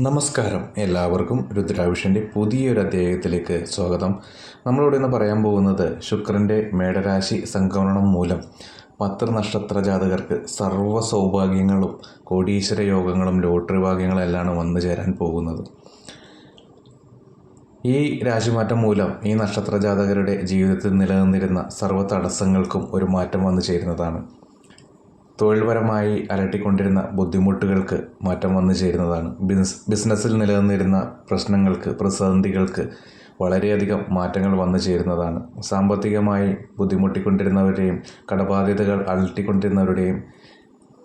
നമസ്കാരം. എല്ലാവർക്കും രുദ്രാവിഷന്റെ പുതിയൊരു അധ്യായത്തിലേക്ക് സ്വാഗതം. നമ്മളിവിടെ ഇന്ന് പറയാൻ പോകുന്നത് ശുക്രന്റെ മേടരാശി സംക്രമണം മൂലം പത്ര നക്ഷത്ര ജാതകർക്ക് സർവ സൗഭാഗ്യങ്ങളും കോടീശ്വര യോഗങ്ങളും ലോട്ടറി ഭാഗ്യങ്ങളെല്ലാം വന്നു ചേരാൻ പോകുന്നത്. ഈ രാശിമാറ്റം മൂലം ഈ നക്ഷത്ര ജാതകരുടെ ജീവിതത്തിൽ നിലനിന്നിരുന്ന സർവ തടസ്സങ്ങൾക്കും ഒരു മാറ്റം വന്നു ചേരുന്നതാണ്. തൊഴിൽപരമായി അലട്ടിക്കൊണ്ടിരുന്ന ബുദ്ധിമുട്ടുകൾക്ക് മാറ്റം വന്നു ചേരുന്നതാണ്. ബിസ് ബിസിനസ്സിൽ നിലനിന്നിരുന്ന പ്രശ്നങ്ങൾക്ക് പ്രതിസന്ധികൾക്ക് വളരെയധികം മാറ്റങ്ങൾ വന്നു ചേരുന്നതാണ്. സാമ്പത്തികമായി ബുദ്ധിമുട്ടിക്കൊണ്ടിരുന്നവരുടെയും കടബാധ്യതകൾ അലട്ടിക്കൊണ്ടിരുന്നവരുടെയും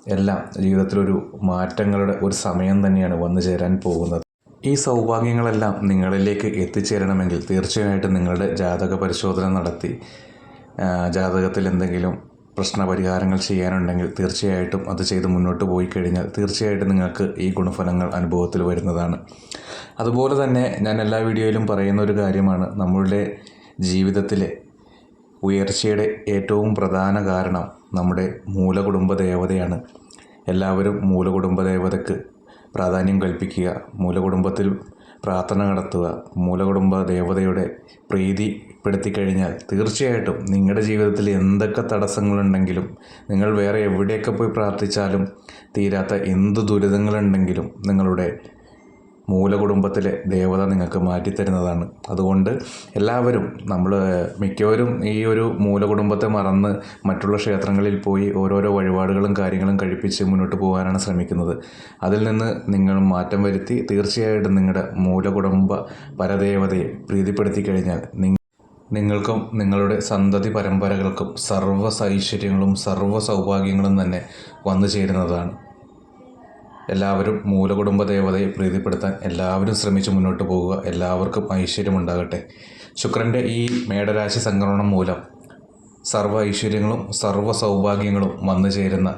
എല്ലാം ജീവിതത്തിലൊരു മാറ്റങ്ങളുടെ ഒരു സമയം തന്നെയാണ് വന്നു ചേരാൻ പോകുന്നത്. ഈ സൗഭാഗ്യങ്ങളെല്ലാം നിങ്ങളിലേക്ക് എത്തിച്ചേരണമെങ്കിൽ തീർച്ചയായിട്ടും നിങ്ങളുടെ ജാതക പരിശോധന നടത്തി ജാതകത്തിൽ എന്തെങ്കിലും പ്രശ്നപരിഹാരങ്ങൾ ചെയ്യാനുണ്ടെങ്കിൽ തീർച്ചയായിട്ടും അത് ചെയ്ത് മുന്നോട്ട് പോയി കഴിഞ്ഞാൽ തീർച്ചയായിട്ടും നിങ്ങൾക്ക് ഈ ഗുണഫലങ്ങൾ അനുഭവത്തിൽ വരുന്നതാണ്. അതുപോലെ തന്നെ ഞാൻ എല്ലാ വീഡിയോയിലും പറയുന്ന ഒരു കാര്യമാണ്. നമ്മളുടെ ജീവിതത്തിലെ ഉയർച്ചയുടെ ഏറ്റവും പ്രധാന കാരണം നമ്മുടെ മൂലകുടുംബ ദേവതയാണ്. എല്ലാവരും മൂലകുടുംബ ദേവതയ്ക്ക് പ്രാധാന്യം കൽപ്പിക്കുക. മൂലകുടുംബത്തിൽ പ്രാർത്ഥന നടത്തുക. മൂലകുടുംബ ദേവതയുടെ പ്രീതിപ്പെടുത്തി കഴിഞ്ഞാൽ തീർച്ചയായിട്ടും നിങ്ങളുടെ ജീവിതത്തിൽ എന്തൊക്കെ തടസ്സങ്ങളുണ്ടെങ്കിലും നിങ്ങൾ വേറെ എവിടെയൊക്കെ പോയി പ്രാർത്ഥിച്ചാലും തീരാത്ത എന്ത് ദുരിതങ്ങളുണ്ടെങ്കിലും നിങ്ങളുടെ മൂലകുടുംബത്തിലെ ദേവത നിങ്ങൾക്ക് മാറ്റിത്തരുന്നതാണ്. അതുകൊണ്ട് എല്ലാവരും നമ്മൾ മിക്കവരും ഈ ഒരു മൂലകുടുംബത്തെ മറന്ന് മറ്റുള്ള ക്ഷേത്രങ്ങളിൽ പോയി ഓരോരോ വഴിപാടുകളും കാര്യങ്ങളും കഴിപ്പിച്ച് മുന്നോട്ട് പോകാനാണ് ശ്രമിക്കുന്നത്. അതിൽ നിന്ന് നിങ്ങൾ മാറ്റം വരുത്തി തീർച്ചയായിട്ടും നിങ്ങളുടെ മൂലകുടുംബ പരദേവതയെ പ്രീതിപ്പെടുത്തി കഴിഞ്ഞാൽ നിങ്ങൾക്കും നിങ്ങളുടെ സന്തതി പരമ്പരകൾക്കും സർവ ഐശ്വര്യങ്ങളും സർവ സൗഭാഗ്യങ്ങളും തന്നെ വന്നു ചേരുന്നതാണ്. എല്ലാവരും മൂലകുടുംബ ദേവതയെ പ്രീതിപ്പെടുത്താൻ എല്ലാവരും ശ്രമിച്ച് മുന്നോട്ട് പോകുക. എല്ലാവർക്കും ഐശ്വര്യമുണ്ടാകട്ടെ. ശുക്രന്റെ ഈ മേടരാശി സംക്രമണം മൂലം സർവ ഐശ്വര്യങ്ങളും സർവ സൗഭാഗ്യങ്ങളും വന്നു ചേരുന്ന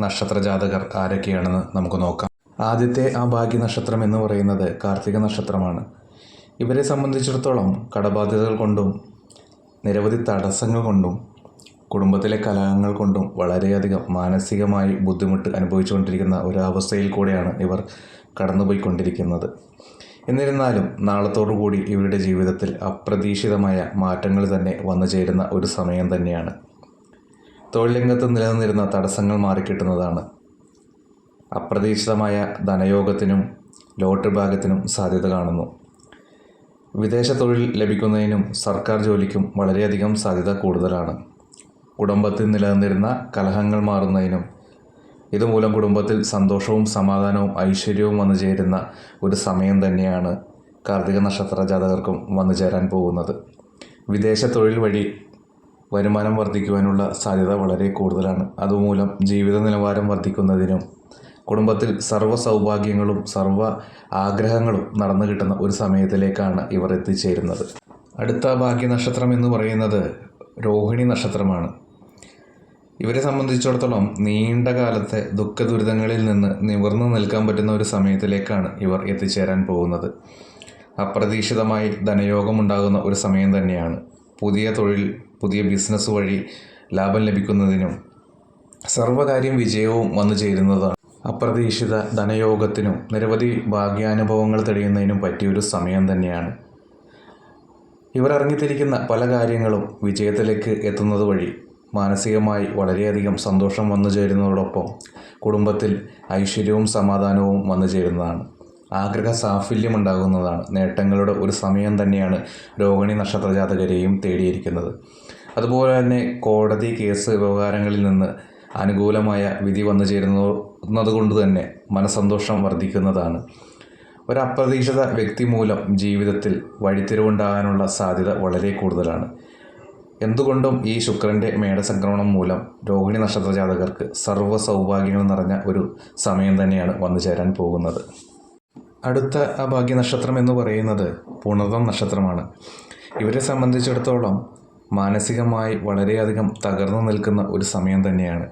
നക്ഷത്ര ജാതകർ ആരൊക്കെയാണെന്ന് നമുക്ക് നോക്കാം. ആദ്യത്തെ ആ ഭാഗ്യ നക്ഷത്രം എന്ന് പറയുന്നത് കാർത്തിക നക്ഷത്രമാണ്. ഇവരെ സംബന്ധിച്ചിടത്തോളം കടബാധ്യതകൾ കൊണ്ടും നിരവധി തടസ്സങ്ങൾ കൊണ്ടും കുടുംബത്തിലെ കലഹങ്ങൾ കൊണ്ടും വളരെയധികം മാനസികമായി ബുദ്ധിമുട്ട് അനുഭവിച്ചുകൊണ്ടിരിക്കുന്ന ഒരവസ്ഥയിൽ കൂടെയാണ് ഇവർ കടന്നുപോയിക്കൊണ്ടിരിക്കുന്നത്. എന്നിരുന്നാലും നാളത്തോടുകൂടി ഇവരുടെ ജീവിതത്തിൽ അപ്രതീക്ഷിതമായ മാറ്റങ്ങൾ തന്നെ വന്നു ചേരുന്ന ഒരു സമയം തന്നെയാണ്. തൊഴിൽ രംഗത്ത് നിലനിന്നിരുന്ന തടസ്സങ്ങൾ മാറിക്കിട്ടുന്നതാണ്. അപ്രതീക്ഷിതമായ ധനയോഗത്തിനും ലോട്ടറി ഭാഗത്തിനും സാധ്യത കാണുന്നു. വിദേശ തൊഴിൽ ലഭിക്കുന്നതിനും സർക്കാർ ജോലിക്കും വളരെയധികം സാധ്യത കൂടുതലാണ്. കുടുംബത്തിൽ നിലനിന്നിരുന്ന കലഹങ്ങൾ മാറുന്നതിനും ഇതുമൂലം കുടുംബത്തിൽ സന്തോഷവും സമാധാനവും ഐശ്വര്യവും വന്നു ചേരുന്ന ഒരു സമയം തന്നെയാണ് കാർത്തിക നക്ഷത്ര ജാതകർക്കും വന്നു ചേരാൻ പോകുന്നത്. വിദേശ തൊഴിൽ വഴി വരുമാനം വർദ്ധിക്കുവാനുള്ള സാധ്യത വളരെ കൂടുതലാണ്. അതുമൂലം ജീവിത നിലവാരം വർദ്ധിക്കുന്നതിനും കുടുംബത്തിൽ സർവ സൗഭാഗ്യങ്ങളും സർവ ആഗ്രഹങ്ങളും നടന്നു കിട്ടുന്ന ഒരു സമയത്തിലേക്കാണ് ഇവർ എത്തിച്ചേരുന്നത്. അടുത്ത ഭാഗ്യ നക്ഷത്രം എന്ന് പറയുന്നത് രോഹിണി നക്ഷത്രമാണ്. ഇവരെ സംബന്ധിച്ചിടത്തോളം നീണ്ട കാലത്തെ ദുഃഖ ദുരിതങ്ങളിൽ നിന്ന് നിവർന്നു നിൽക്കാൻ പറ്റുന്ന ഒരു സമയത്തിലേക്കാണ് ഇവർ എത്തിച്ചേരാൻ പോകുന്നത്. അപ്രതീക്ഷിതമായി ധനയോഗമുണ്ടാകുന്ന ഒരു സമയം തന്നെയാണ്. പുതിയ തൊഴിൽ പുതിയ ബിസിനസ് വഴി ലാഭം ലഭിക്കുന്നതിനും സർവകാര്യം വിജയവും വന്നു ചേരുന്നതാണ്. അപ്രതീക്ഷിത ധനയോഗത്തിനും നിരവധി ഭാഗ്യാനുഭവങ്ങൾ തെളിയുന്നതിനും പറ്റിയൊരു സമയം തന്നെയാണ്. ഇവർ ഇറങ്ങിത്തിരിക്കുന്ന പല കാര്യങ്ങളും വിജയത്തിലേക്ക് എത്തുന്നത് വഴി മാനസികമായി വളരെയധികം സന്തോഷം വന്നു ചേരുന്നതോടൊപ്പം കുടുംബത്തിൽ ഐശ്വര്യവും സമാധാനവും വന്നു ചേരുന്നതാണ്. ആഗ്രഹ സാഫല്യം ഉണ്ടാകുന്നതാണ് നേട്ടങ്ങളുടെ ഒരു സമയം തന്നെയാണ് രോഹിണി നക്ഷത്ര ജാതകരെയും തേടിയിരിക്കുന്നത്. അതുപോലെ തന്നെ കോടതി കേസ് വ്യവഹാരങ്ങളിൽ നിന്ന് അനുകൂലമായ വിധി വന്നു ചേരുന്നത് കൊണ്ട് തന്നെ മനസന്തോഷം വർദ്ധിക്കുന്നതാണ്. ഒരു അപ്രതീക്ഷിത വ്യക്തി മൂലം ജീവിതത്തിൽ വഴിത്തിരിവുണ്ടാകാനുള്ള സാധ്യത വളരെ കൂടുതലാണ്. എന്തുകൊണ്ടും ഈ ശുക്രന്റെ മേടസംക്രമണം മൂലം രോഹിണി നക്ഷത്ര ജാതകർക്ക് സർവ സൗഭാഗ്യങ്ങൾ നിറഞ്ഞ ഒരു സമയം തന്നെയാണ് വന്നു ചേരാൻ പോകുന്നത്. അടുത്ത ആ ഭാഗ്യ നക്ഷത്രം എന്ന് പറയുന്നത് പുണർദം നക്ഷത്രമാണ്. ഇവരെ സംബന്ധിച്ചിടത്തോളം മാനസികമായി വളരെയധികം തകർന്നു നിൽക്കുന്ന ഒരു സമയം തന്നെയാണ്.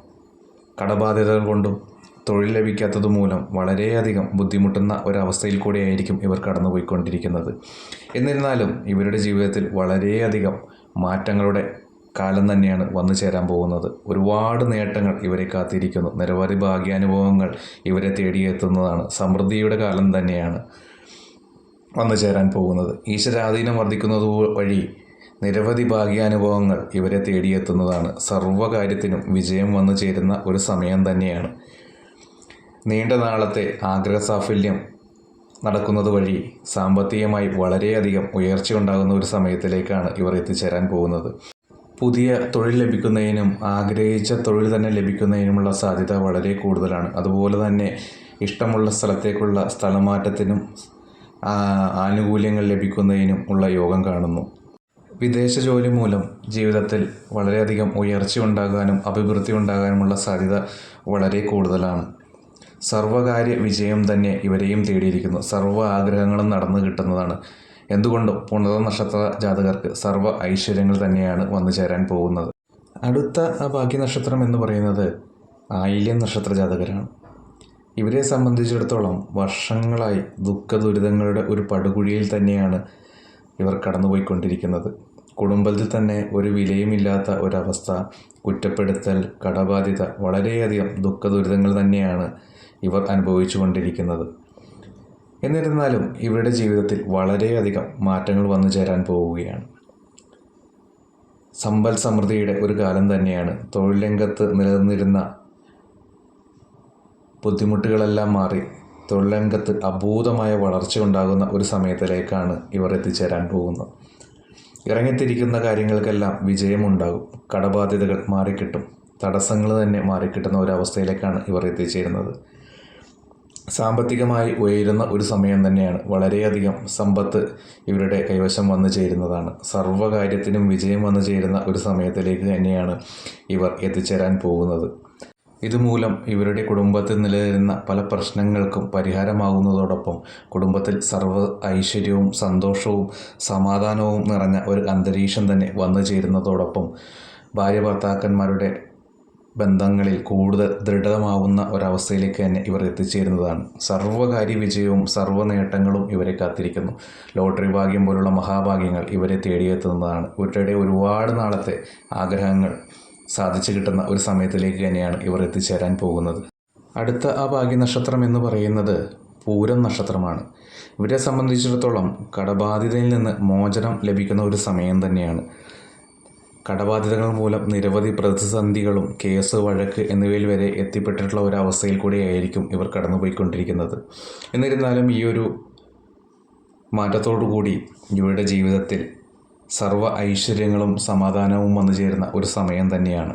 കടബാധ്യതകൾ കൊണ്ടും തൊഴിൽ ലഭിക്കാത്തത് മൂലം വളരെയധികം ബുദ്ധിമുട്ടുന്ന ഒരവസ്ഥയിൽ കൂടെയായിരിക്കും ഇവർ കടന്നുപോയിക്കൊണ്ടിരിക്കുന്നത്. എന്നിരുന്നാലും ഇവരുടെ ജീവിതത്തിൽ വളരെയധികം മാറ്റങ്ങളുടെ കാലം തന്നെയാണ് വന്നു ചേരാൻ പോകുന്നത്. ഒരുപാട് നേട്ടങ്ങൾ ഇവരെ കാത്തിരിക്കുന്നു. നിരവധി ഭാഗ്യാനുഭവങ്ങൾ ഇവരെ തേടിയെത്തുന്നതാണ്. സമൃദ്ധിയുടെ കാലം തന്നെയാണ് വന്നു ചേരാൻ പോകുന്നത്. ഈശ്വരാധീനം വർദ്ധിക്കുന്നത് വഴി നിരവധി ഭാഗ്യാനുഭവങ്ങൾ ഇവരെ തേടിയെത്തുന്നതാണ്. സർവകാര്യത്തിനും വിജയം വന്നു ചേരുന്ന ഒരു സമയം തന്നെയാണ്. നീണ്ട നാളത്തെ ആഗ്രഹ സാഫല്യം നടക്കുന്നത് വഴി സാമ്പത്തികമായി വളരെയധികം ഉയർച്ച ഉണ്ടാകുന്ന ഒരു സമയത്തിലേക്കാണ് ഇവർ എത്തിച്ചേരാൻ പോകുന്നത്. പുതിയ തൊഴിൽ ലഭിക്കുന്നതിനും ആഗ്രഹിച്ച തൊഴിൽ തന്നെ ലഭിക്കുന്നതിനുമുള്ള സാധ്യത വളരെ കൂടുതലാണ്. അതുപോലെ തന്നെ ഇഷ്ടമുള്ള സ്ഥലത്തേക്കുള്ള സ്ഥലമാറ്റത്തിനും ആനുകൂല്യങ്ങൾ ലഭിക്കുന്നതിനും ഉള്ള യോഗം കാണുന്നു. വിദേശ ജോലി മൂലം ജീവിതത്തിൽ വളരെയധികം ഉയർച്ച ഉണ്ടാകാനും അഭിവൃദ്ധി ഉണ്ടാകാനുമുള്ള സാധ്യത വളരെ കൂടുതലാണ്. സർവകാര്യ വിജയം തന്നെ ഇവരെയും തേടിയിരിക്കുന്നു. സർവ ആഗ്രഹങ്ങളും നടന്നു കിട്ടുന്നതാണ്. എന്തുകൊണ്ടും പുണർന്ന നക്ഷത്ര ജാതകർക്ക് സർവ ഐശ്വര്യങ്ങൾ തന്നെയാണ് വന്നു ചേരാൻ പോകുന്നത്? അടുത്ത ഭാഗ്യ നക്ഷത്രം എന്ന് പറയുന്നത് ആയില്യം നക്ഷത്ര ജാതകരാണ്. ഇവരെ സംബന്ധിച്ചിടത്തോളം വർഷങ്ങളായി ദുഃഖ ദുരിതങ്ങളുടെ ഒരു പടുകുഴിയിൽ തന്നെയാണ് ഇവർ കടന്നുപോയിക്കൊണ്ടിരിക്കുന്നത്. കുടുംബത്തിൽ തന്നെ ഒരു വിലയുമില്ലാത്ത ഒരവസ്ഥ കുറ്റപ്പെടുത്തൽ കടബാധ്യത വളരെയധികം ദുഃഖ ദുരിതങ്ങൾ തന്നെയാണ് ഇവർ അനുഭവിച്ചു കൊണ്ടിരിക്കുന്നത്. എന്നിരുന്നാലും ഇവരുടെ ജീവിതത്തിൽ വളരെയധികം മാറ്റങ്ങൾ വന്നു ചേരാൻ പോവുകയാണ്. സമ്പൽ സമൃദ്ധിയുടെ ഒരു കാലം തന്നെയാണ് തൊഴിൽ രംഗത്ത് നിലനിന്നിരുന്ന ബുദ്ധിമുട്ടുകളെല്ലാം മാറി തൊഴിൽ രംഗത്ത് അഭൂതമായ വളർച്ച ഉണ്ടാകുന്ന ഒരു സമയത്തിലേക്കാണ് ഇവർ എത്തിച്ചേരാൻ പോകുന്നത്. ഇറങ്ങിത്തിരിക്കുന്ന കാര്യങ്ങൾക്കെല്ലാം വിജയമുണ്ടാകും. കടബാധ്യതകൾ മാറിക്കിട്ടും. തടസ്സങ്ങൾ തന്നെ മാറിക്കിട്ടുന്ന ഒരവസ്ഥയിലേക്കാണ് ഇവർ എത്തിച്ചേരുന്നത്. സാമ്പത്തികമായി ഉയരുന്ന ഒരു സമയം തന്നെയാണ് വളരെയധികം സമ്പത്ത് ഇവരുടെ കൈവശം വന്നു ചേരുന്നതാണ്. സർവകാര്യത്തിനും വിജയം വന്നു ചേരുന്ന ഒരു സമയത്തിലേക്ക് തന്നെയാണ് ഇവർ എത്തിച്ചേരാൻ പോകുന്നത്. ഇതുമൂലം ഇവരുടെ കുടുംബത്തിൽ നിലനിരുന്ന പല പ്രശ്നങ്ങൾക്കും പരിഹാരമാകുന്നതോടൊപ്പം കുടുംബത്തിൽ സർവ ഐശ്വര്യവും സന്തോഷവും സമാധാനവും നിറഞ്ഞ ഒരു അന്തരീക്ഷം തന്നെ വന്നു ചേരുന്നതോടൊപ്പം ഭാര്യ ഭർത്താക്കന്മാരുടെ ബന്ധങ്ങളിൽ കൂടുതൽ ദൃഢമാവുന്ന ഒരവസ്ഥയിലേക്ക് തന്നെ ഇവർ എത്തിച്ചേരുന്നതാണ്. സർവകാര്യ വിജയവും സർവ നേട്ടങ്ങളും ഇവരെ കാത്തിരിക്കുന്നു. ലോട്ടറി ഭാഗ്യം പോലുള്ള മഹാഭാഗ്യങ്ങൾ ഇവരെ തേടിയെത്തുന്നതാണ്. ഇവരുടെ ഒരുപാട് നാളത്തെ ആഗ്രഹങ്ങൾ സാധിച്ചു കിട്ടുന്ന ഒരു സമയത്തിലേക്ക് തന്നെയാണ് ഇവർ എത്തിച്ചേരാൻ പോകുന്നത്. അടുത്ത ആ ഭാഗ്യനക്ഷത്രം എന്ന് പറയുന്നത് പൂരം നക്ഷത്രമാണ്. ഇവരെ സംബന്ധിച്ചിടത്തോളം കടബാധിതയിൽ നിന്ന് മോചനം ലഭിക്കുന്ന ഒരു സമയം തന്നെയാണ്. കടബാധ്യതകൾ മൂലം നിരവധി പ്രതിസന്ധികളും കേസ് വഴക്ക് എന്നിവയിൽ വരെ എത്തിപ്പെട്ടിട്ടുള്ള ഒരു അവസ്ഥയിൽ കൂടിയായിരിക്കും ഇവർ കടന്നുപോയിക്കൊണ്ടിരിക്കുന്നത്. എന്നിരുന്നാലും ഈ ഒരു മാറ്റത്തോടു കൂടി ഇവരുടെ ജീവിതത്തിൽ സർവ ഐശ്വര്യങ്ങളും സമാധാനവും വന്നു ചേരുന്ന ഒരു സമയം തന്നെയാണ്.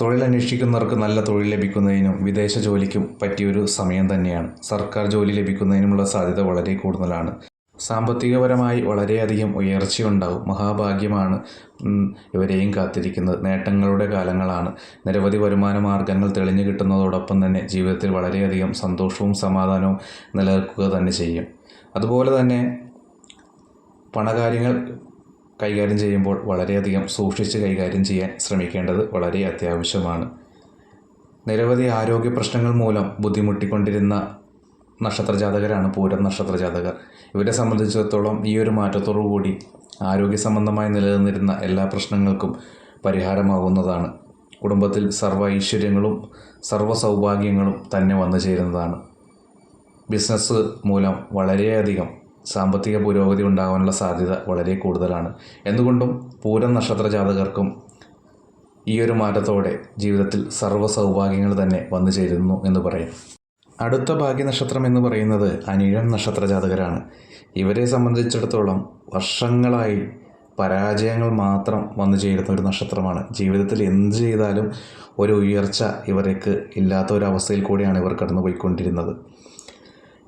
തൊഴിൽ അന്വേഷിക്കുന്നവർക്ക് നല്ല തൊഴിൽ ലഭിക്കുന്നതിനും വിദേശ ജോലിക്കും പറ്റിയൊരു സമയം തന്നെയാണ്. സർക്കാർ ജോലി ലഭിക്കുന്നതിനുമുള്ള സാധ്യത വളരെ കൂടുതലാണ്. സാമ്പത്തികപരമായി വളരെയധികം ഉയർച്ചയുണ്ടാവും. മഹാഭാഗ്യമാണ് ഇവരെയും കാത്തിരിക്കുന്നത്. നേട്ടങ്ങളുടെ കാലങ്ങളാണ്. നിരവധി വരുമാന മാർഗങ്ങൾ തെളിഞ്ഞു കിട്ടുന്നതോടൊപ്പം തന്നെ ജീവിതത്തിൽ വളരെയധികം സന്തോഷവും സമാധാനവും നിലനിൽക്കുക തന്നെ ചെയ്യും. അതുപോലെ തന്നെ പണകാര്യങ്ങൾ കൈകാര്യം ചെയ്യുമ്പോൾ വളരെയധികം സൂക്ഷിച്ച് കൈകാര്യം ചെയ്യാൻ ശ്രമിക്കേണ്ടത് വളരെ അത്യാവശ്യമാണ്. നിരവധി ആരോഗ്യ പ്രശ്നങ്ങൾ മൂലം ബുദ്ധിമുട്ടിക്കൊണ്ടിരുന്ന നക്ഷത്രജാതകരാണ് പൂരം നക്ഷത്രജാതകർ. ഇവരെ സംബന്ധിച്ചിടത്തോളം ഈ ഒരു മാറ്റത്തോടു കൂടി ആരോഗ്യ സംബന്ധമായി നിലനിന്നിരുന്ന എല്ലാ പ്രശ്നങ്ങൾക്കും പരിഹാരമാവുന്നതാണ് കുടുംബത്തിൽ സർവ ഐശ്വര്യങ്ങളും സർവ സൗഭാഗ്യങ്ങളും തന്നെ വന്നു ചേരുന്നതാണ്. ബിസിനസ് മൂലം വളരെയധികം സാമ്പത്തിക പുരോഗതി ഉണ്ടാകാനുള്ള സാധ്യത വളരെ കൂടുതലാണ്. എന്തുകൊണ്ടും പൂരം നക്ഷത്ര ജാതകർക്കും ഈ ഒരു മാറ്റത്തോടെ ജീവിതത്തിൽ സർവ സൗഭാഗ്യങ്ങൾ തന്നെ വന്നു ചേരുന്നു എന്ന് പറയാം. അടുത്ത ഭാഗ്യനക്ഷത്രം എന്ന് പറയുന്നത് അനിഴം നക്ഷത്ര ജാതകരാണ് ഇവരെ സംബന്ധിച്ചിടത്തോളം വർഷങ്ങളായി പരാജയങ്ങൾ മാത്രം വന്നു ചേരുന്ന ഒരു നക്ഷത്രമാണ്. ജീവിതത്തിൽ എന്ത് ചെയ്താലും ഒരു ഉയർച്ച ഇവർക്ക് ഇല്ലാത്ത ഒരു അവസ്ഥയിൽ കൂടിയാണ് ഇവർ കടന്നുപോയിക്കൊണ്ടിരുന്നത്.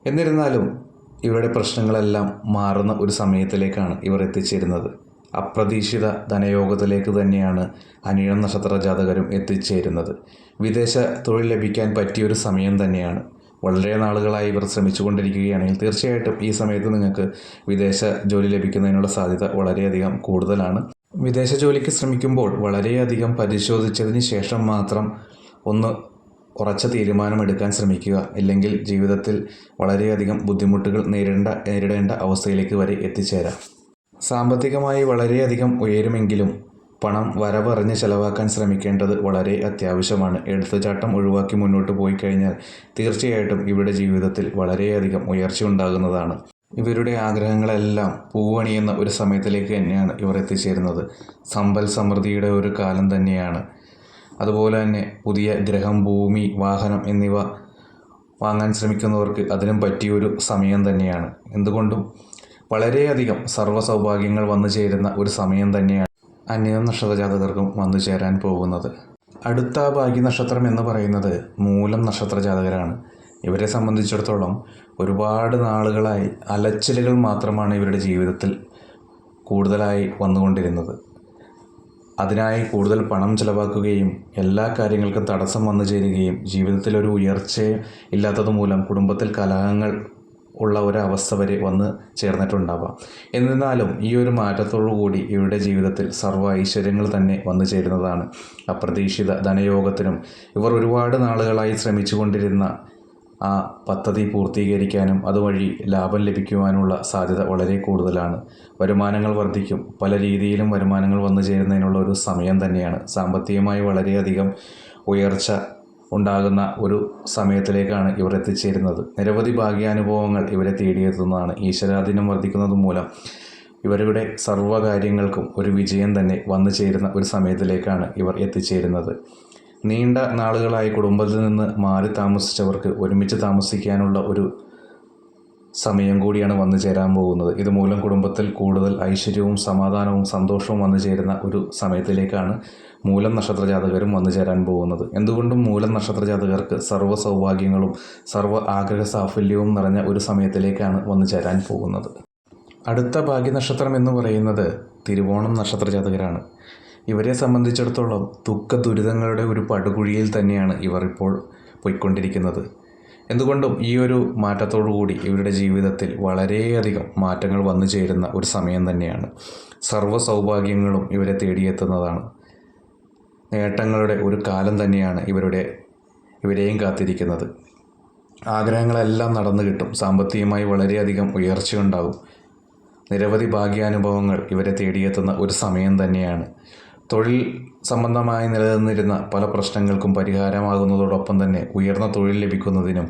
എന്നിരുന്നാലും ഇവരുടെ പ്രശ്നങ്ങളെല്ലാം മാറുന്ന ഒരു സമയത്തിലേക്കാണ് ഇവർ എത്തിച്ചേരുന്നത്. അപ്രതീക്ഷിത ധനയോഗത്തിലേക്ക് തന്നെയാണ് അനിഴം നക്ഷത്ര ജാതകരും എത്തിച്ചേരുന്നത്. വിദേശ തൊഴിൽ ലഭിക്കാൻ പറ്റിയൊരു സമയം തന്നെയാണ്. വളരെ നാളുകളായി ഇവർ ശ്രമിച്ചുകൊണ്ടിരിക്കുകയാണെങ്കിൽ തീർച്ചയായിട്ടും ഈ സമയത്ത് നിങ്ങൾക്ക് വിദേശ ജോലി ലഭിക്കുന്നതിനുള്ള സാധ്യത വളരെയധികം കൂടുതലാണ്. വിദേശ ജോലിക്ക് ശ്രമിക്കുമ്പോൾ വളരെയധികം പരിശോധിച്ചതിന് ശേഷം മാത്രം ഒന്ന് ഉറച്ച തീരുമാനമെടുക്കാൻ ശ്രമിക്കുക. ഇല്ലെങ്കിൽ ജീവിതത്തിൽ വളരെയധികം ബുദ്ധിമുട്ടുകൾ നേരിടേണ്ട നേരിടേണ്ട അവസ്ഥയിലേക്ക് വരെ എത്തിച്ചേരാം. സാമ്പത്തികമായി വളരെയധികം ഉയരുമെങ്കിലും പണം വരവറിഞ്ഞ് ചെലവാക്കാൻ ശ്രമിക്കേണ്ടത് വളരെ അത്യാവശ്യമാണ്. എടുത്തുചാട്ടം ഒഴിവാക്കി മുന്നോട്ട് പോയി കഴിഞ്ഞാൽ തീർച്ചയായിട്ടും ഇവരുടെ ജീവിതത്തിൽ വളരെയധികം ഉയർച്ച ഉണ്ടാകുന്നതാണ്. ഇവരുടെ ആഗ്രഹങ്ങളെല്ലാം പൂവണിയുന്ന ഒരു സമയത്തിലേക്ക് തന്നെയാണ് ഇവർ എത്തിച്ചേരുന്നത്. സമ്പൽ സമൃദ്ധിയുടെ ഒരു കാലം തന്നെയാണ്. അതുപോലെ തന്നെ പുതിയ ഗ്രഹം ഭൂമി വാഹനം എന്നിവ വാങ്ങാൻ ശ്രമിക്കുന്നവർക്ക് അതിനും പറ്റിയൊരു സമയം തന്നെയാണ്. എന്തുകൊണ്ടും വളരെയധികം സർവ സൗഭാഗ്യങ്ങൾ വന്നു ചേരുന്ന ഒരു സമയം തന്നെയാണ് അന്യം നക്ഷത്ര ജാതകർക്കും വന്നു ചേരാൻ പോകുന്നത്. അടുത്ത ഭാഗ്യ നക്ഷത്രം എന്ന് പറയുന്നത് മൂലം നക്ഷത്ര ജാതകരാണ് ഇവരെ സംബന്ധിച്ചിടത്തോളം ഒരുപാട് നാളുകളായി അലച്ചിലുകൾ മാത്രമാണ് ഇവരുടെ ജീവിതത്തിൽ കൂടുതലായി വന്നുകൊണ്ടിരുന്നത്. അതിനായി കൂടുതൽ പണം ചിലവാക്കുകയും എല്ലാ കാര്യങ്ങൾക്കും തടസ്സം വന്നു ചേരുകയും ജീവിതത്തിൽ ഒരു ഉയർച്ച ഇല്ലാത്തത് മൂലം കുടുംബത്തിൽ കലഹങ്ങൾ ഉള്ള ഒരവസ്ഥ വരെ വന്ന് ചേർന്നിട്ടുണ്ടാവാം. എന്നിരുന്നാലും ഈ ഒരു മാറ്റത്തോടു കൂടി ഇവരുടെ ജീവിതത്തിൽ സർവ ഐശ്വര്യങ്ങൾ തന്നെ വന്നു ചേരുന്നതാണ്. അപ്രതീക്ഷിത ധനയോഗത്തിനും ഇവർ ഒരുപാട് നാളുകളായി ശ്രമിച്ചുകൊണ്ടിരുന്ന ആ പദ്ധതി പൂർത്തീകരിക്കാനും അതുവഴി ലാഭം ലഭിക്കുവാനുള്ള സാധ്യത വളരെ കൂടുതലാണ്. വരുമാനങ്ങൾ വർദ്ധിക്കും. പല രീതിയിലും വരുമാനങ്ങൾ വന്നു ചേരുന്നതിനുള്ള ഒരു സമയം തന്നെയാണ്. സാമ്പത്തികമായി വളരെയധികം ഉയർച്ച ഉണ്ടാകുന്ന ഒരു സമയത്തിലേക്കാണ് ഇവർ എത്തിച്ചേരുന്നത്. നിരവധി ഭാഗ്യാനുഭവങ്ങൾ ഇവരെ തേടിയെത്തുന്നതാണ്. ഈശ്വരാധീനം വർദ്ധിക്കുന്നത് മൂലം ഇവരുടെ സർവകാര്യങ്ങൾക്കും ഒരു വിജയം തന്നെ വന്നു ചേരുന്ന ഒരു സമയത്തിലേക്കാണ് ഇവർ എത്തിച്ചേരുന്നത്. നീണ്ട നാളുകളായി കുടുംബത്തിൽ നിന്ന് മാറി താമസിച്ചവർക്ക് ഒരുമിച്ച് താമസിക്കാനുള്ള ഒരു സമയം കൂടിയാണ് വന്നു ചേരാൻ പോകുന്നത്. ഇതുമൂലം കുടുംബത്തിൽ കൂടുതൽ ഐശ്വര്യവും സമാധാനവും സന്തോഷവും വന്നു ചേരുന്ന ഒരു സമയത്തിലേക്കാണ് മൂലം നക്ഷത്ര ജാതകരും വന്നു ചേരാൻ പോകുന്നത്. എന്തുകൊണ്ടും മൂലം നക്ഷത്ര ജാതകർക്ക് സർവ സൗഭാഗ്യങ്ങളും സർവ ആഗ്രഹ സാഫല്യവും നിറഞ്ഞ ഒരു സമയത്തിലേക്കാണ് വന്നു ചേരാൻ പോകുന്നത്. അടുത്ത ഭാഗ്യനക്ഷത്രം എന്ന് പറയുന്നത് തിരുവോണം നക്ഷത്ര ജാതകരാണ് ഇവരെ സംബന്ധിച്ചിടത്തോളം ദുഃഖ ദുരിതങ്ങളുടെ ഒരു പടുകുഴിയിൽ തന്നെയാണ് ഇവർ ഇപ്പോൾ പോയിക്കൊണ്ടിരിക്കുന്നത്. എന്തുകൊണ്ടും ഈ ഒരു കൂടി ഇവരുടെ ജീവിതത്തിൽ വളരെയധികം മാറ്റങ്ങൾ വന്നു ചേരുന്ന ഒരു സമയം തന്നെയാണ്. സർവ സൗഭാഗ്യങ്ങളും ഇവരെ തേടിയെത്തുന്നതാണ്. നേട്ടങ്ങളുടെ ഒരു കാലം തന്നെയാണ് ഇവരുടെ ഇവരെയും കാത്തിരിക്കുന്നത്. ആഗ്രഹങ്ങളെല്ലാം നടന്നു കിട്ടും. സാമ്പത്തികമായി വളരെയധികം ഉയർച്ചയുണ്ടാകും നിരവധി ഭാഗ്യാനുഭവങ്ങൾ ഇവരെ തേടിയെത്തുന്ന ഒരു സമയം തന്നെയാണ്. തൊഴിൽ സംബന്ധമായി നിലനിന്നിരുന്ന പല പ്രശ്നങ്ങൾക്കും പരിഹാരമാകുന്നതോടൊപ്പം തന്നെ ഉയർന്ന തൊഴിൽ ലഭിക്കുന്നതിനും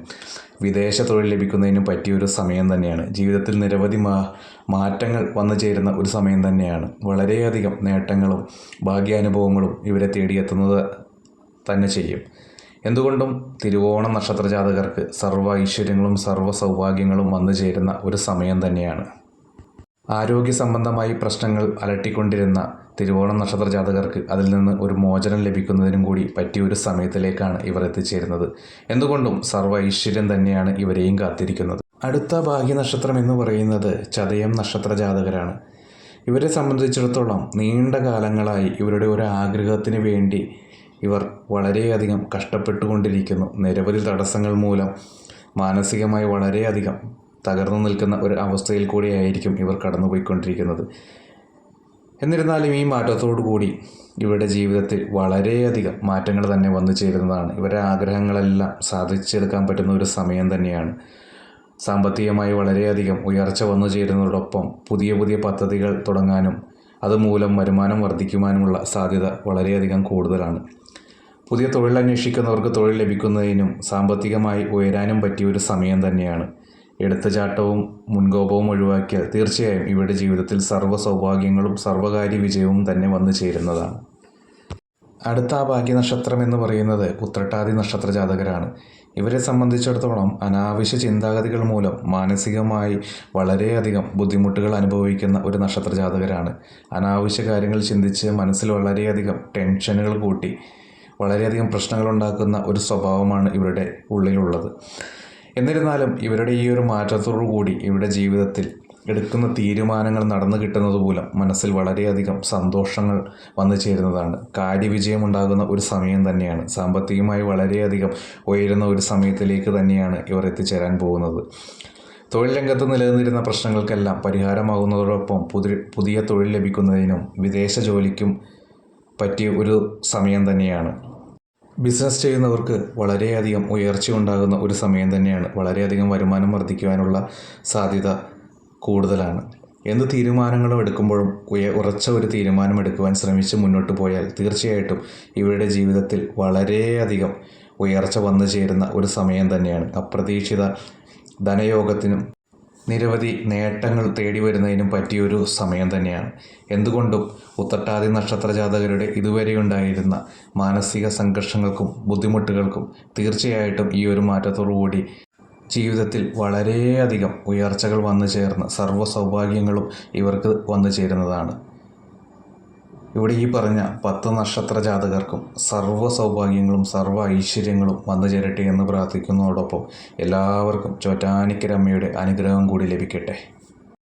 വിദേശ തൊഴിൽ ലഭിക്കുന്നതിനും പറ്റിയൊരു സമയം തന്നെയാണ്. ജീവിതത്തിൽ നിരവധി മാ മാറ്റങ്ങൾ വന്നു ചേരുന്ന ഒരു സമയം തന്നെയാണ്. വളരെയധികം നേട്ടങ്ങളും ഭാഗ്യാനുഭവങ്ങളും ഇവരെ തേടിയെത്തുന്നത് തന്നെ ചെയ്യും. എന്തുകൊണ്ടും തിരുവോണം നക്ഷത്ര ജാതകർക്ക് സർവ ഐശ്വര്യങ്ങളും സർവ സൗഭാഗ്യങ്ങളും വന്നു ചേരുന്ന ഒരു സമയം തന്നെയാണ്. ആരോഗ്യ സംബന്ധമായി പ്രശ്നങ്ങൾ അലട്ടിക്കൊണ്ടിരുന്ന തിരുവോണം നക്ഷത്ര ജാതകർക്ക് അതിൽ നിന്ന് ഒരു മോചനം ലഭിക്കുന്നതിനും കൂടി പറ്റിയ ഒരു സമയത്തിലേക്കാണ് ഇവർ എത്തിച്ചേരുന്നത്. എന്തുകൊണ്ടും സർവ ഐശ്വര്യം തന്നെയാണ് ഇവരെയും കാത്തിരിക്കുന്നത്. അടുത്ത ഭാഗ്യ നക്ഷത്രം എന്ന് പറയുന്നത് ചതയം നക്ഷത്ര ജാതകരാണ് ഇവരെ സംബന്ധിച്ചിടത്തോളം നീണ്ട കാലങ്ങളായി ഇവരുടെ ഒരു ആഗ്രഹത്തിന് വേണ്ടി ഇവർ വളരെയധികം കഷ്ടപ്പെട്ടുകൊണ്ടിരിക്കുന്നു. നിരവധി തടസ്സങ്ങൾ മൂലം മാനസികമായി വളരെയധികം തകർന്നു നിൽക്കുന്ന ഒരു അവസ്ഥയിൽ കൂടിയായിരിക്കും ഇവർ കടന്നുപോയിക്കൊണ്ടിരിക്കുന്നത്. എന്നിരുന്നാലും ഈ മാറ്റത്തോടു കൂടി ഇവരുടെ ജീവിതത്തിൽ വളരെയധികം മാറ്റങ്ങൾ തന്നെ വന്നു ചേരുന്നതാണ്. ഇവരുടെ ആഗ്രഹങ്ങളെല്ലാം സാധിച്ചെടുക്കാൻ പറ്റുന്ന ഒരു സമയം തന്നെയാണ്. സാമ്പത്തികമായി വളരെയധികം ഉയർച്ച വന്നു ചേരുന്നതോടൊപ്പം പുതിയ പുതിയ പദ്ധതികൾ തുടങ്ങാനും അതുമൂലം വരുമാനം വർദ്ധിക്കുവാനുമുള്ള സാധ്യത വളരെയധികം കൂടുതലാണ്. പുതിയ തൊഴിൽ അന്വേഷിക്കുന്നവർക്ക് തൊഴിൽ ലഭിക്കുന്നതിനും സാമ്പത്തികമായി ഉയരാനും പറ്റിയ ഒരു സമയം തന്നെയാണ്. എടുത്തുചാട്ടവും മുൻകോപവും ഒഴിവാക്കിയാൽ തീർച്ചയായും ഇവരുടെ ജീവിതത്തിൽ സർവ സൗഭാഗ്യങ്ങളും സർവകാര്യ വിജയവും തന്നെ വന്നു ചേരുന്നതാണ്. അടുത്ത ആ ഭാഗ്യ നക്ഷത്രം എന്ന് പറയുന്നത് ഉത്രട്ടാതി നക്ഷത്ര ജാതകരാണ്. ഇവരെ സംബന്ധിച്ചിടത്തോളം അനാവശ്യ ചിന്താഗതികൾ മൂലം മാനസികമായി വളരെയധികം ബുദ്ധിമുട്ടുകൾ അനുഭവിക്കുന്ന ഒരു നക്ഷത്ര ജാതകരാണ്. അനാവശ്യ കാര്യങ്ങൾ ചിന്തിച്ച് മനസ്സിൽ വളരെയധികം ടെൻഷനുകൾ കൂട്ടി വളരെയധികം പ്രശ്നങ്ങൾ ഉണ്ടാക്കുന്ന ഒരു സ്വഭാവമാണ് ഇവരുടെ ഉള്ളിലുള്ളത്. എന്നിരുന്നാലും ഇവരുടെ ഈ ഒരു മാറ്റത്തോടു കൂടി ഇവരുടെ ജീവിതത്തിൽ എടുക്കുന്ന തീരുമാനങ്ങൾ നടന്നു കിട്ടുന്നത് മൂലം മനസ്സിൽ വളരെയധികം സന്തോഷങ്ങൾ വന്നു ചേരുന്നതാണ്. കാര്യവിജയമുണ്ടാകുന്ന ഒരു സമയം തന്നെയാണ്. സാമ്പത്തികമായി വളരെയധികം ഉയരുന്ന ഒരു സമയത്തിലേക്ക് തന്നെയാണ് ഇവർ എത്തിച്ചേരാൻ പോകുന്നത്. തൊഴിൽ രംഗത്ത് നിലനിന്നിരുന്ന പ്രശ്നങ്ങൾക്കെല്ലാം പരിഹാരമാകുന്നതോടൊപ്പം പുതിയ പുതിയ തൊഴിൽ ലഭിക്കുന്നതിനും വിദേശ ജോലിക്കും പറ്റിയ ഒരു സമയം തന്നെയാണ്. ബിസിനസ് ചെയ്യുന്നവർക്ക് വളരെയധികം ഉയർച്ച ഉണ്ടാകുന്ന ഒരു സമയം തന്നെയാണ്. വളരെയധികം വരുമാനം വർദ്ധിക്കുവാനുള്ള സാധ്യത കൂടുതലാണ്. എന്ത് തീരുമാനങ്ങളും എടുക്കുമ്പോഴും ഉയ ഉറച്ച ഒരു തീരുമാനം എടുക്കുവാൻ ശ്രമിച്ച് മുന്നോട്ട് പോയാൽ തീർച്ചയായിട്ടും ഇവരുടെ ജീവിതത്തിൽ വളരെയധികം ഉയർച്ച വന്നു ചേരുന്ന ഒരു സമയം തന്നെയാണ്. അപ്രതീക്ഷിത ധനയോഗത്തിനും നിരവധി നേട്ടങ്ങൾ തേടി വരുന്നതിനും പറ്റിയൊരു സമയം തന്നെയാണ്. എന്തുകൊണ്ടും ഉത്തട്ടാദി നക്ഷത്ര ജാതകരുടെ ഇതുവരെ ഉണ്ടായിരുന്ന മാനസിക സംഘർഷങ്ങൾക്കും ബുദ്ധിമുട്ടുകൾക്കും തീർച്ചയായിട്ടും ഈ ഒരു മാറ്റത്തോടുകൂടി ജീവിതത്തിൽ വളരെയധികം ഉയർച്ചകൾ വന്നു ചേർന്ന് സർവ സൗഭാഗ്യങ്ങളും ഇവർക്ക് വന്നു ചേരുന്നതാണ്. ഇവിടെ ഈ പറഞ്ഞ പത്ത് നക്ഷത്ര ജാതകർക്കും സർവ സൗഭാഗ്യങ്ങളും സർവ ഐശ്വര്യങ്ങളും വന്നു ചേരട്ടെ എന്ന് പ്രാർത്ഥിക്കുന്നതോടൊപ്പം എല്ലാവർക്കും ചോറ്റാനിക്കരമ്മയുടെ അനുഗ്രഹം കൂടി ലഭിക്കട്ടെ.